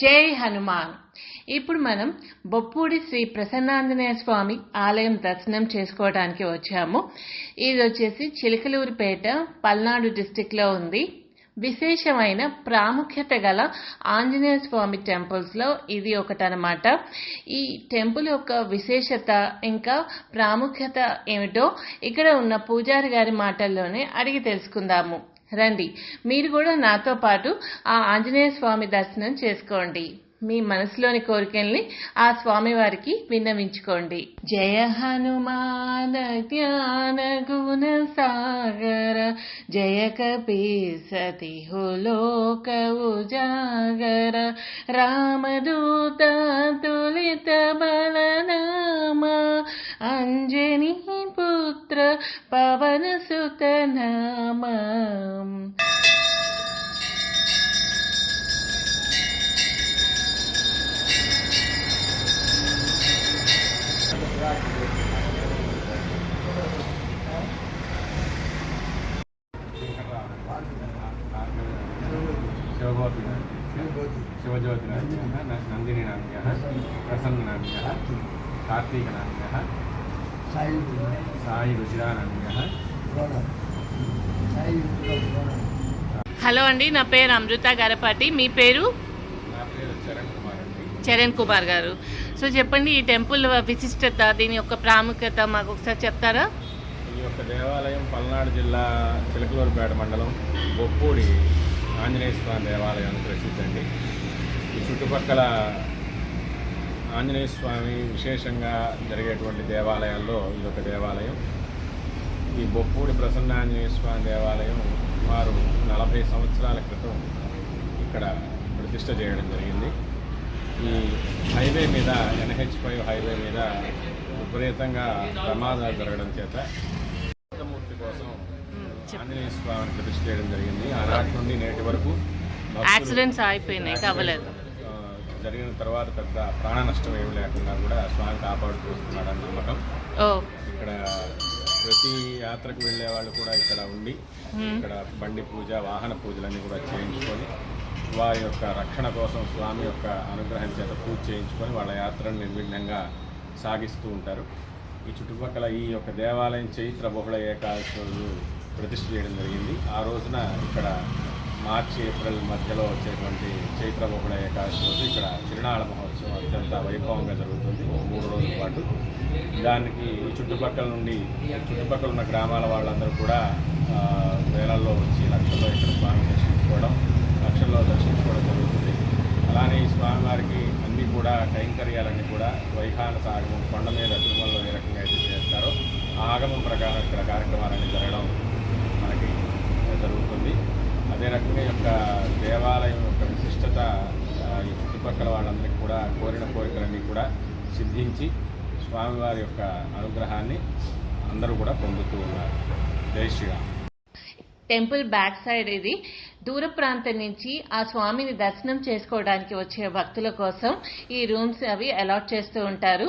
జై హనుమాన్. ఇప్పుడు మనం బొప్పూడి శ్రీ ప్రసన్నాంజనేయ స్వామి ఆలయం దర్శనం చేసుకోవడానికి వచ్చాము. ఇది వచ్చేసి చిలకలూరిపేట పల్నాడు డిస్టిక్లో ఉంది. విశేషమైన ప్రాముఖ్యత గల ఆంజనేయ స్వామి టెంపుల్స్లో ఇది ఒకటనమాట ఈ టెంపుల్ యొక్క విశేషత ఇంకా ప్రాముఖ్యత ఏమిటో ఇక్కడ ఉన్న పూజారి గారి మాటల్లోనే అడిగి తెలుసుకుందాము. రండి. మీరు కూడా నాతో పాటు ఆ ఆంజనేయ స్వామి దర్శనం చేసుకోండి. మీ మనసులోని కోరికల్ని ఆ స్వామి వారికి విన్నవించుకోండి. జయ హనుమాన జ్ఞాన గుణ సాగర జయ కపీసతి హులోక ఉజాగర రామదూత తులిత బల पवनसुतनाम शिवज्योतिनाम्यः नन्दिनीनाम्यः प्रसन्ननाम्यः कार्तीकनाम्यः హలో అండి నా పేరు అమృత గారపాటి. మీ పేరు? నా పేరు చరణ్ కుమార్ అండి. చరణ్ కుమార్ గారు. సో చెప్పండి ఈ టెంపుల్ విశిష్టత దీని యొక్క ప్రాముఖ్యత మాకు ఒకసారి చెప్తారా? ఈ యొక్క దేవాలయం పల్నాడు జిల్లా చిలకలూరుపేట మండలం బొప్పూడి ఆంజనేయ స్వామి దేవాలయం ప్రసిద్ధి అండి ఈ చుట్టుపక్కల ఆంజనేయ స్వామి విశేషంగా జరిగేటువంటి దేవాలయాల్లో ఇది ఒక దేవాలయం. ఈ బొప్పూడి ప్రసన్న ఆంజనేయ స్వామి దేవాలయం సుమారు నలభై సంవత్సరాల క్రితం ఇక్కడ ప్రతిష్ట చేయడం జరిగింది. ఈ హైవే మీద ఎన్హెచ్ ఫైవ్ హైవే మీద విపరీతంగా ప్రమాదాలు జరగడం చేత మూర్తి కోసం ఆంజనేయ స్వామిని ప్రతిష్ట చేయడం జరిగింది. ఆనాటి నుండి నేటి వరకు యాక్సిడెంట్స్ అయిపోయినాయి కావలేదు. జరిగిన తర్వాత పెద్ద ప్రాణ నష్టం ఏమి లేకుండా కూడా స్వామి కాపాడుతూ వస్తున్నాడని నమ్మకం ఇక్కడ ప్రతి యాత్రకు వెళ్ళే వాళ్ళు కూడా ఇక్కడ ఉండి ఇక్కడ బండి పూజ వాహన పూజలన్నీ కూడా చేయించుకొని వారి యొక్క రక్షణ కోసం స్వామి యొక్క అనుగ్రహం చేత పూజ చేయించుకొని వాళ్ళ యాత్రను నిర్విఘ్నంగా సాగిస్తూ ఉంటారు. ఈ చుట్టుపక్కల ఈ యొక్క దేవాలయం చైత్ర బహుళ ఏకాదశి రోజు ప్రతిష్ఠ చేయడం జరిగింది. ఆ రోజున ఇక్కడ మార్చి ఏప్రిల్ మధ్యలో వచ్చేటువంటి చైత్ర బహుళ ఏకాదశి రోజు ఇక్కడ తిరునాళ మహోత్సవం అత్యంత వైభవంగా జరుగుతుంది. మూడు రోజుల పాటు. దానికి చుట్టుపక్కల నుండి చుట్టుపక్కల ఉన్న గ్రామాల వాళ్ళందరూ కూడా వేలల్లో వచ్చి లక్షల్లో ఇక్కడ స్వామిని దర్శించుకోవడం లక్షల్లో దర్శించుకోవడం జరుగుతుంది. అలానే ఈ స్వామివారికి అన్నీ కూడా కైంకర్యాలన్నీ కూడా వైఖాన సాగమం కొండ మీద తిరుమలలో ఏ రకంగా అయితే చేస్తారో ఆగమం ప్రకారం ఇక్కడ కార్యక్రమాలు జరగడం మనకి జరుగుతుంది అదే రకంగా ఈ యొక్క దేవాలయం యొక్క విశిష్టత ఆ, ఈ చుట్టుపక్కల వాళ్ళందరికీ కూడా కోరిన కోరికలన్నీ కూడా సిద్ధించి స్వామివారి యొక్క అనుగ్రహాన్ని అందరూ కూడా పొందుతూ ఉన్నారు. జై శ్రీరామ్. టెంపుల్ బ్యాక్ సైడ్ ఇది. దూర ప్రాంతం నుంచి ఆ స్వామిని దర్శనం చేసుకోవడానికి వచ్చే భక్తుల కోసం ఈ రూమ్స్ అవి అలాట్ చేస్తూ ఉంటారు.